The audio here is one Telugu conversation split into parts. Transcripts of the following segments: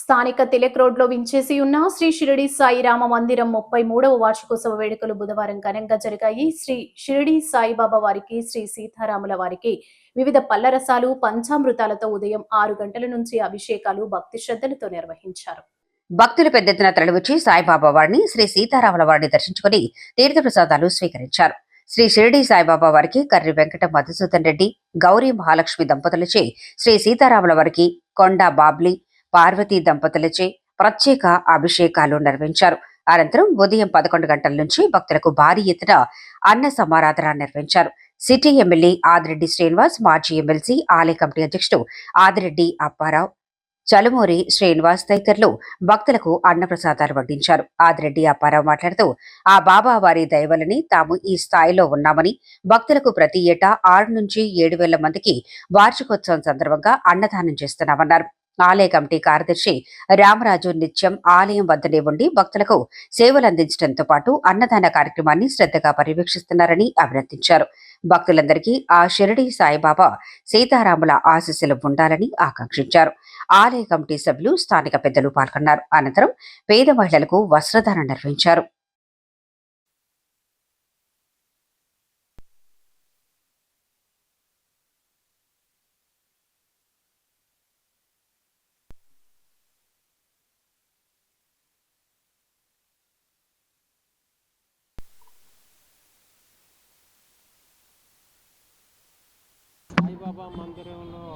స్థానిక తిలక్ రోడ్లో వించేసి ఉన్న శ్రీ షిరిడి సాయి రామ మందిరం ముప్పై మూడవ వార్షికోత్సవ వేడుకలు బుధవారం ఘనంగా జరిగాయి. శ్రీ షిరిడి సాయిబాబా వారికి శ్రీ సీతారాముల వారికి వివిధ పళ్ళ రసాలు పంచామృతాలతో ఉదయం ఆరు గంటల నుంచి అభిషేకాలు భక్తి శ్రద్ధలతో నిర్వహించారు. భక్తులు పెద్ద ఎత్తున తరలివచ్చి సాయిబాబా వారిని శ్రీ సీతారాముల వారిని దర్శించుకుని తీర్థప్రసాదాలు స్వీకరించారు. శ్రీ షిరిడి సాయిబాబా వారికి కర్రి వెంకట మధుసూదన్ రెడ్డి గౌరీ మహాలక్ష్మి దంపతులచే శ్రీ సీతారాముల వారికి కొండ బాబ్లీ పార్వతీ దంపతులచే ప్రత్యేక అభిషేకాలు నిర్వహించారు. అనంతరం ఉదయం పదకొండు గంటల నుంచి భక్తులకు భారీ ఎత్తున అన్న సమారాధన నిర్వహించారు. సిటీ ఎమ్మెల్యే ఆదిరెడ్డి శ్రీనివాస్ మాజీ ఎమ్మెల్సీ ఆలయ కమిటీ అధ్యక్షుడు ఆదిరెడ్డి అప్పారావు చలుమూరి శ్రీనివాస్ తదితరులు భక్తులకు అన్నప్రసాదాలు వడ్డించారు ఆదిరెడ్డి అప్పారావు మాట్లాడుతూ ఆ బాబా వారి దయవలని తాము ఈ స్థాయిలో ఉన్నామని భక్తులకు ప్రతి ఏటా ఆరు నుంచి ఏడు వేల మందికి వార్షికోత్సవం సందర్భంగా అన్నదానం చేస్తున్నామన్నారు. ఆలయ కమిటీ కార్యదర్శి రామరాజు నిత్యం ఆలయం వద్దనే ఉండి భక్తులకు సేవలు అందించడంతో పాటు అన్నదాన కార్యక్రమాన్ని శ్రద్ధగా పర్యవేక్షిస్తున్నారని అభినందించారు. భక్తులందరికీ ఆ షిరిడి సాయిబాబా సీతారాముల ఆశీస్సులు ఉండాలని ఆకాంక్షించారు. ఆలయ కమిటీ సభ్యులు స్థానిక పెద్దలు పాల్గొన్నారు. అనంతరం పేద మహిళలకు వస్త్రదానం నిర్వహించారు. సాయిబాబా మందిరంలో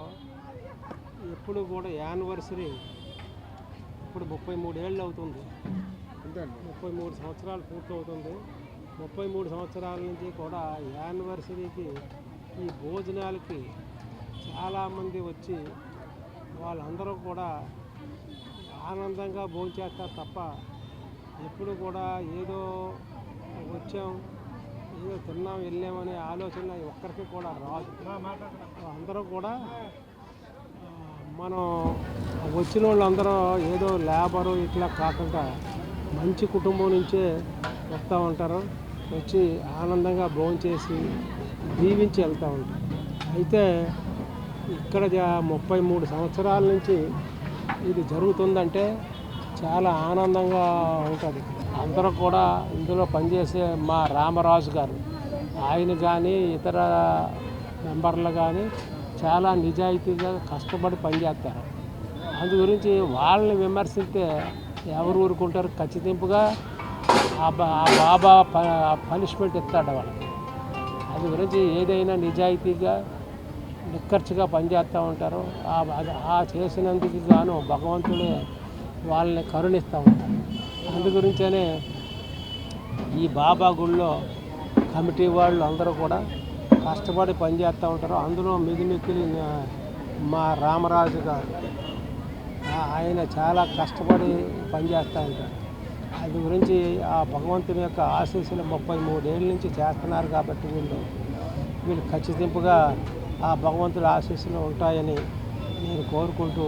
ఎప్పుడు కూడా యానివర్సరీ ఇప్పుడు ముప్పై మూడేళ్ళు అవుతుంది. ముప్పై మూడు సంవత్సరాలు పూర్తవుతుంది. ముప్పై మూడు సంవత్సరాల నుంచి కూడా యానివర్సరీకి ఈ భోజనాలకి చాలామంది వచ్చి వాళ్ళందరూ కూడా ఆనందంగా భోంచేస్తారు తప్ప ఎప్పుడు కూడా ఏదో వచ్చాం ఏదో తిన్నాం వెళ్ళామనే ఆలోచన ఒక్కరికి కూడా రాదు. అందరూ కూడా మనం వచ్చిన వాళ్ళందరూ ఏదో లేబరు ఇట్లా కాకుండా మంచి కుటుంబం నుంచే వస్తూ ఉంటారు. వచ్చి ఆనందంగా భోంచేసి దీవించి వెళ్తూ ఉంటారు. అయితే ఇక్కడ ముప్పై మూడు సంవత్సరాల నుంచి ఇది జరుగుతుందంటే చాలా ఆనందంగా ఉంటుంది. అందరూ కూడా ఇందులో పనిచేసే మా రామరాజు గారు ఆయన కానీ ఇతర మెంబర్లు కానీ చాలా నిజాయితీగా కష్టపడి పనిచేస్తారు. అందు గురించి వాళ్ళని విమర్శిస్తే ఎవరు ఊరుకుంటారు? ఖచ్చితంగా ఆ బా- ఆ బాబా పనిష్మెంట్ ఇస్తాడు వాళ్ళకి. అది గురించి ఏదైనా నిజాయితీగా నిక్కర్చిగా పనిచేస్తూ ఉంటారు. ఆ చేసినందుకు గాను భగవంతుడే వాళ్ళని కరుణిస్తూ ఉంటారు. అందు గురించనే ఈ బాబా గుళ్ళో కమిటీ వాళ్ళు అందరూ కూడా కష్టపడి పనిచేస్తూ ఉంటారు. అందులో మిగిలిన మా రామరాజు గారు. ఆయన చాలా కష్టపడి పనిచేస్తూ ఉంటారు. అది గురించి ఆ భగవంతుని యొక్క ఆశీస్సులు ముప్పై మూడేళ్ళ నుంచి చేస్తున్నారు కాబట్టి వీళ్ళు. వీళ్ళు ఖచ్చితింపుగా ఆ భగవంతుడి ఆశీస్సులు ఉంటాయని నేను కోరుకుంటూ